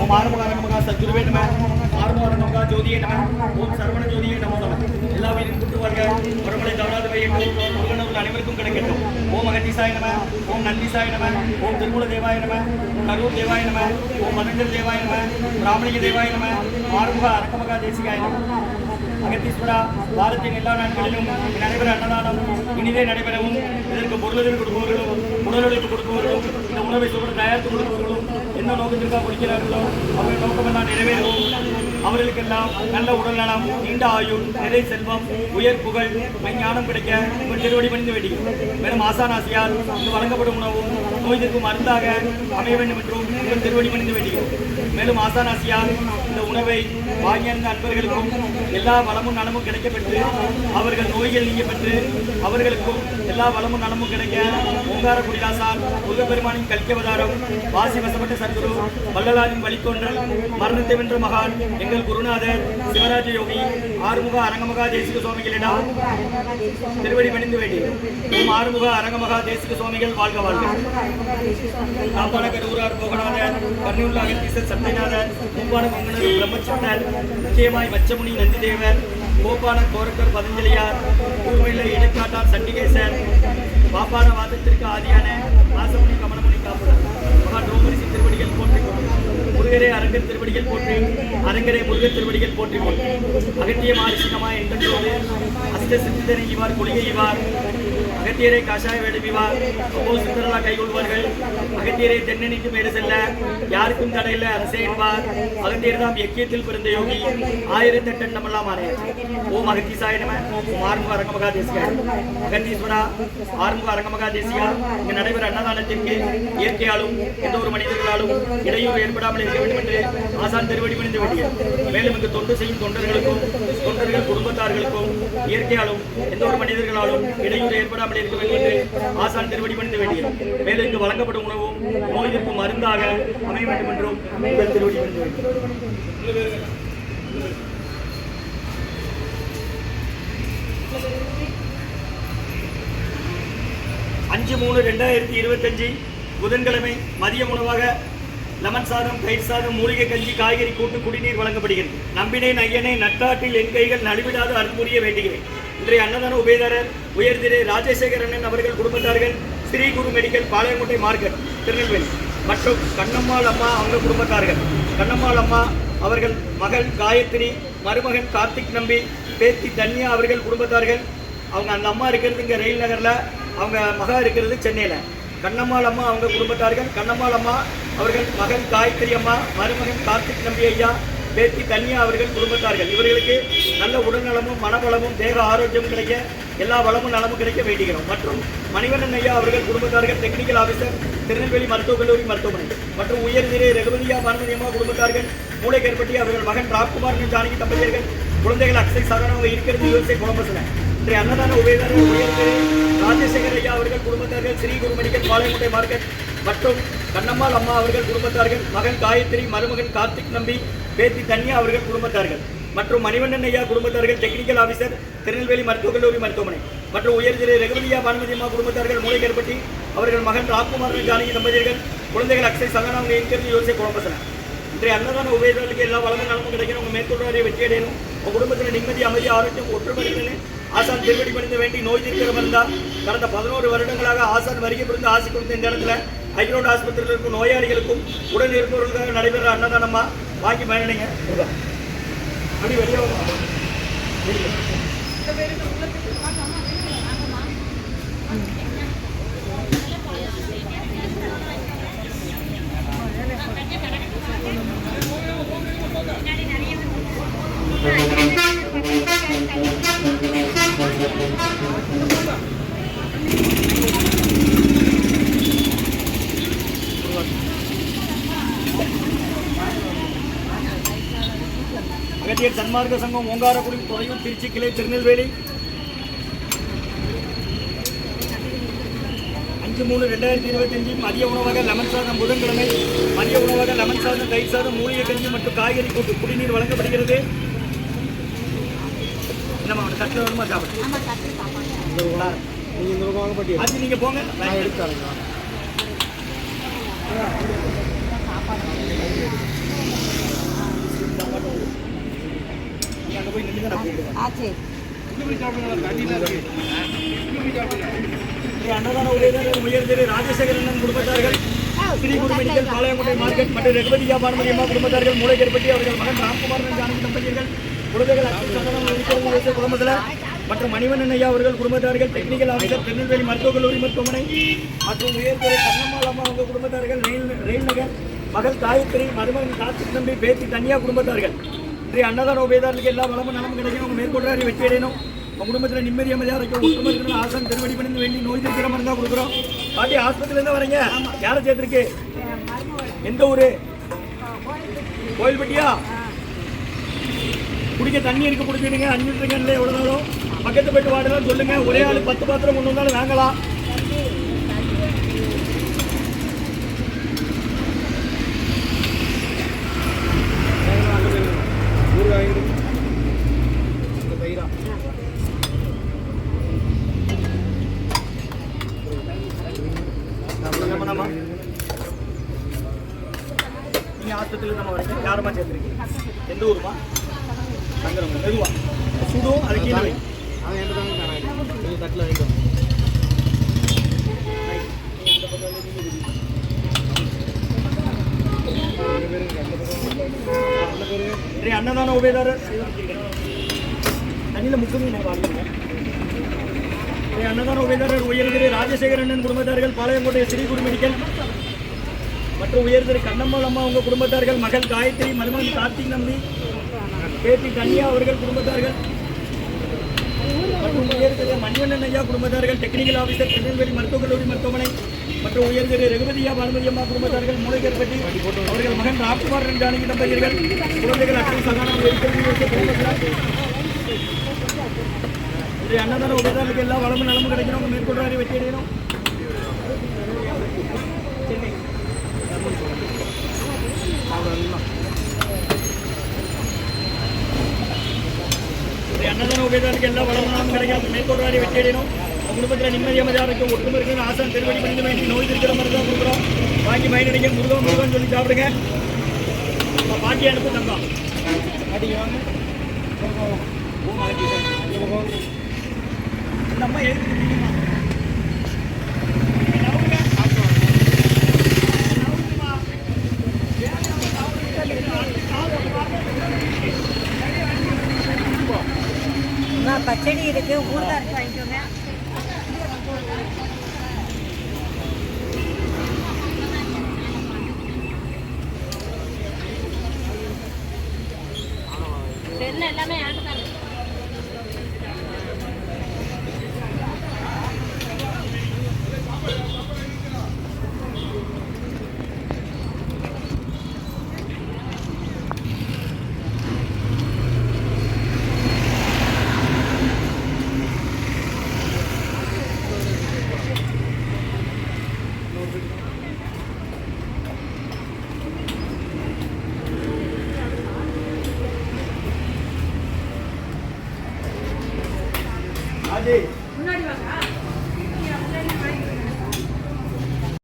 ഓം ആറുമുഖ രംഗമുഖ സജ്ജുർവേണമ ആറുമുഖ രംഗമുഖ ജ്യോതിയെ നമ ഓം സർവണ ജ്യോതിയെ നമോ നമ சிறுசிதம்பராய கூட்டுவார்கள் பரமருணை தவறாது வையட்டும் முருகனவர்கள் அனைவருக்கும் கிடைக்கட்டும். ஓம் அகத்தீசாய நம ஓம் நந்திசாய நம ஓம் திருமூல தேவாய நம கரூர் தேவாய நம ஓம் மதங்கர் தேவாய நம பிராமணிக தேவாய நம ஆறுமுக அரங்கமகா தேசிகாய நம. அகத்தீஸ்வரா வாரத்தின் எல்லா நாட்களிலும் நடைபெற அன்னதானம் இனிதே நடைபெறவும் இதற்கு பொருளுதவி கொடுப்பவர்களும் உடலுழைப்பு கொடுப்பவர்களும் இந்த உணவை சுவர் தயாரித்து கொடுப்பவர்களும் என்ன நோக்கத்திற்காக கொடுக்கிறார்களோ அவர்கள் நோக்கமெல்லாம் நிறைவேறவும் அவர்களுக்கெல்லாம் நல்ல உடல் நலம் நீண்ட ஆயுள் நிறை செல்வம் உயர் புகழ் ஞானம் கிடைக்க உங்கள் திருவடி பணிந்து வேண்டும் மேலும் ஆசானாசியால் இங்கு வழங்கப்படும் உணவும் நோய் தீர்க்கும் மருந்தாக அமைய வேண்டும் என்றும் உங்கள் திருவடி பணிந்து வேண்டும் மேலும் ஆசானாசியால் இந்த உணவை வாங்கியிருந்த அன்பர்களுக்கும் எல்லா வளமும் நலமும் கிடைக்கப்பெற்று அவர்கள் நோய்கள் நீங்கப்பெற்று அவர்களுக்கும் எல்லா வளமும் நலமும் கிடைக்க ஓங்கார குடிலாசால் முருகப்பெருமானின் கல்கவதாரம் வாசி வசப்பட்ட சத்குரு வள்ளலாரின் வழித்தோன்றல் மரணத்தை வென்ற மகான் எங்கள் குருநாதர் சிவராஜ யோகி ஆறுமுக அரங்கமகா தேசிக சுவாமிகளிடம் திருவடி மணிந்து வேண்டி. ஆறுமுக அரங்கமகா தேசிக சுவாமிகள் வாழ்க வாழ்க. காப்பாளகர் ஊரார் போகநாதர் கண்ணியுள்ள அகத்தீசர் சத்யநாதர் பூம்பான கொங்கணர் பிரம்மச்சந்தர் முக்கியமாய் வச்சமுனி நந்திதேவர் கோப்பான கோரக்கர் பதஞ்சலியார் பூர்வெல்லை இடைக்காட்டார் சண்டிகேசர் பாப்பான வாதத்திற்கு ஆதியான ஆசமுனி கமலமுனி காப்புடன் மகா டோமரிசி திருவடிகள் போற்றி முருகரே அரங்கர் திருவடிகள் போற்றி அரங்கரே முருகர் திருவடிகள் போற்றி போற்றி அகத்திய மாரிசிகமா எங்கன்றோடு அஷ்ட சித்திதனை இவார் கொள்கை இவார் அகத்தியரை காஷாய வேடுவிவார் அப்போ சுந்தரலா கைகொள்வார்கள். அகத்தியரை தென்னணிக்கு மேடு செல்ல யாருக்கும் தடையில அரசே என்பார். அகத்தியர் தாம் எக்கியத்தில் பிறந்த யோகி. ஆயிரத்தி எட்டு நம்மெல்லாம் ஆனே ஓம் அகத்தீசாய நம. ஓம் ஆறுமுக அரங்கமகா தேசியா அகத்தீஸ்வரா ஆறுமுக அரங்கமகா தேசியா இங்கு நடைபெற அன்னதானத்திற்கு இயற்கையாலும் எந்த ஒரு மனிதர்களாலும் இடையூறு ஏற்படாமல் இருக்க வேண்டும் என்று ஆசான் திருவடி பணிந்து வேண்டியது மேலும் இங்கு தொண்டு செய்யும் தொண்டர்களுக்கும் தொண்டர்கள் குடும்பத்தார்களுக்கும் இயற்கையாலும் எந்த ஒரு மனிதர்களாலும் இடையூறு ஏற்படாமல் இருக்க வேண்டும் என்று ஆசான் திருவடி பணிந்து வேண்டியது. மேலும் இங்கு வழங்கப்படும் உணவும் நோய் எதிர்ப்பு மருந்தாக அமைய வேண்டும் என்றும் உங்கள் திருவடி பணிந்து அஞ்சு மூணு ரெண்டாயிரத்தி இருபத்தஞ்சு புதன்கிழமை மதிய உணவாக லெமன் சாதம் தயிர் சாதம் மூலிகை கஞ்சி காய்கறி கூட்டு குடிநீர் வழங்கப்படுகிறது. நம்பினேன் ஐயனை நட்டாட்டில் என் கைகள் நடுவிடாத அற்புரிய வேண்டுகிறேன். இன்றைய அன்னதான உபயதாரர் உயர்திரு அண்ணன் அவர்கள் குடும்பத்தார்கள் ஸ்ரீ குரு மெடிக்கல் பாளையங்கோட்டை மார்க்கெட் திருநெல்வேலி. மற்றும் கண்ணம்மாள் அம்மா அவங்க குடும்பத்தார்கள். கண்ணம்மாள் அம்மா அவர்கள் மகள் காயத்ரி மருமகன் கார்த்திக் நம்பி பேத்தி தன்யா அவர்கள் குடும்பத்தார்கள். அவங்க அந்த அம்மா இருக்கிறது இங்கே ரயில் நகரில் அவங்க மகா இருக்கிறது சென்னையில். கண்ணம்மாள் அம்மா அவங்க குடும்பத்தார்கள். கண்ணம்மாள் அம்மா அவர்கள் மகன் காயத்ரி அம்மா மருமகன் கார்த்திக் நம்பி ஐயா பேத்தி கன்யா அவர்கள் குடும்பத்தார்கள். இவர்களுக்கு நல்ல உடல்நலமும் மனபலமும் தேக ஆரோக்கியமும் கிடைக்க எல்லா வளமும் நலமும் கிடைக்க வேண்டுகிறோம். மற்றும் மணிவண்ணன் ஐயா அவர்கள் குடும்பத்தார்கள் டெக்னிக்கல் ஆஃபீஸர் திருநெல்வேலி மருத்துவக் கல்லூரி மருத்துவமனை. மற்றும் உயர்நிலை ரகுபதியா பானுமதி அம்மா குடும்பத்தார்கள் மூளைக்கேற்பட்டி அவர்கள் மகன் ராம்குமார் ஜானகி தம்பதியர்கள் குழந்தைகள் அக்ஷய் சரணம் இருக்கிறது யூஎஸ்ஏ கொலம்பஸ்ல இன்றைய அன்னதான உபயதாரர் உயர்திரு ராஜசேகர் ஐயா அவர்கள் குடும்பத்தார்கள் ஸ்ரீ குருமணிகள் மெடிக்கல் பாளையமுட்டை மார்க்கெட் மற்றும் கண்ணம்மாள் அம்மா அவர்கள் குடும்பத்தார்கள் மகன் காயத்ரி மருமகன் கார்த்திக் நம்பி பேத்தி தன்யா அவர்கள் குடும்பத்தார்கள் மற்றும் மணிவண்ணன் ஐயா குடும்பத்தார்கள் டெக்னிக்கல் ஆஃபீஸர் திருநெல்வேலி மருத்துவக் கல்லூரி மருத்துவமனை மற்றும் உயர்திரு ரகுபதியா பானுமதி அம்மா குடும்பத்தார்கள் மூளைக்கேற்பட்டி அவர்கள் மகன் ராம்குமார் ஜானகி தம்பதியர்கள் குழந்தைகள் அக்ஷய் சகனா அவங்க இருக்கிறது யோசிச்சு குழம்பசன இன்றைய அன்னதான உபயோகங்களுக்கு எல்லா வளமும் நலமும் கிடைக்கணும். உங்கள் மேற்கொள்வாரிய வெற்றி அடையணும் உங்கள் குடும்பத்தில் நிம்மதி அமைதி ஆரோக்கியம் ஒற்றுமை ஆசான் திருவடி பணிந்து வேண்டி நோய் தீர்க்கிற மருந்தா கடந்த பதினோரு வருடங்களாக ஆசான் வருகை புரிந்து ஆசை கொடுத்த இந்த இடத்துல ஹைக்ரோட் ஆஸ்பத்திரியில் இருக்கும் நோயாளிகளுக்கும் உடன் இருப்பவர்களுக்காக நடைபெற அன்னதானமா? வாங்கி பயனடைங்க. அப்படி வெளியே வாங்க. சன்மார்க்க சங்கம் ஓங்காரக்குடி தொலைவில் திருச்சி கிளை திருநெல்வேலி. அஞ்சு மூணு ரெண்டாயிரத்தி இருபத்தஞ்சு மதிய உணவாக லெமன் சாதம் புதன்கிழமை மதிய உணவாக லெமன் சாதம் தயிர் சாதம் மூலிகை கஞ்சி மற்றும் காய்கறி கூட்டு குடிநீர் வழங்கப்படுகிறது. நம்ம அவனை தட்டில் வருமா? சாப்பிடு. நீங்கள் போங்க. பக்கம் அன்னதான உதயதர் உயர்திரு ராஜசேகரன் குடும்பத்தார்கள் ஸ்ரீ குரு மெடிக்கல் பாளையங்கோட்டை மார்க்கெட் மற்றும் ரகுபதியா பானுமதி அம்மா குடும்பத்தார்கள் மூளைக்கேற்பட்டி அவர்கள் மகன் ராம்குமார் ஜானகி தம்பதியர்கள் குழந்தைகள் இயேசு குடும்பத்தில் மற்றும் மணிவண்ணன் ஐயா அவர்கள் குடும்பத்தார்கள் டெக்னிக்கல் ஆஃபீஸர் திருநெல்வேலி மருத்துவக் கல்லூரி மருத்துவமனை மற்றும் உயர்திரு கண்ணம்மாள் அம்மா அவங்க குடும்பத்தார்கள் ரயில் ரயில் நகர் மகள் காயத்ரி மருமகன் கார்த்திக் தம்பி பேத்தி தனியா குடும்பத்தார்கள். ஸ்ரீ அன்னதான உபயதாரர்களுக்கு எல்லா வளமும் நலமும் கிடைக்கும் உங்க மேற்கொள்றாரு வெற்றி அடையணும் உங்க குடும்பத்தில் நிம்மதி அமைதியாக இருக்கும் ஒற்றுமை இருக்கணும் ஆசன் திருவடி பண்ணி வேண்டி நோய் திருக்கிற இருந்தால் கொடுக்குறோம் பாட்டி ஆஸ்பத்திரியில வரீங்க யாரை சேர்த்துருக்கு எந்த ஊர் கோயில்பட்டியா குடிக்க தண்ணி இருக்கு பிடிச்சிடுங்க அஞ்சு லிட்டர் எவ்வளோ நாளும் பக்கத்து போயிட்டு வாடலாம் சொல்லுங்கள் ஒரே ஆள் பத்து பாத்திரம் கொண்டு வந்தாலும் வாங்கலாம் ஊர் தயிரா இந்த ஆஸ்பத்திரியில் நம்ம வரைக்கும் யாரமா சேர்த்துருக்கீங்க எந்த ஊருமா சங்கரம் மெதுவா சுடும் அதுக்கு அவன் என்கிட்ட தாங்க தட்டில் வாங்கிட்டு வாங்க. ரெண்டு பேரும் இருக்கு. அந்த பக்கம் அந்த பேரு ஸ்ரீ அன்னதான உபயதாரர் தண்ணியில் முக்குங்க நான் அன்னதான உபயதாரர் உயர்திரு ராஜசேகரன் குடும்பத்தார்கள் பாளையங்கோட்டை ஸ்ரீ குரு மற்றும் உயர்திரு கண்ணம்மாள் அம்மா உங்க குடும்பத்தார்கள் மகள் காயத்ரி மருமகன் கார்த்திக் நம்பி பேத்தி கன்யா அவர்கள் குடும்பத்தார்கள் மற்றும் உயர்திரு மணிவண்ணன் ஐயா குடும்பத்தார்கள் டெக்னிக்கல் ஆஃபீஸர் திருநெல்வேலி மருத்துவக் கல்லூரி மருத்துவமனை மற்றும் உயர்திரு ரகுபதியா பானுமதி அம்மா குடும்பத்தார்கள் மூளைக்கற்பட்டி அவர்கள் மகன் ராம்குமார் ஜானகி தம்பதியர்கள் குழந்தைகள் அக்கறை சகானம் அன்னதான உபதாரத்துக்கு எல்லா வளமும் நலமும் கிடைக்கணும். உங்க மேற்கொள்றாரு வெற்றி அடையணும் அன்னதான உபயோகத்துக்கு எல்லா வளமும் நலமும் கிடைக்கும் மேற்கொள்றாரு வெற்றி அடையணும் குடும்பத்தில் நிம்மதியாக சாப்பிடுங்க ஒற்றுமை இருக்குன்னு ஆசான் திருவடி பண்ணி வேண்டி நோய் திருக்கிற மாதிரி தான் கொடுக்குறோம். வாங்கி மயில் அடிக்க முருகன் முருகன் சொல்லி சாப்பிடுங்க. பாட்டி அனுப்பு தங்கம் பாட்டிங்க வாங்க நம்ம எழுதி பச்சடி இருக்கு ஊர்தான் இருக்கு வாங்கிக்கோங்க. எல்லாமே ஆட்டு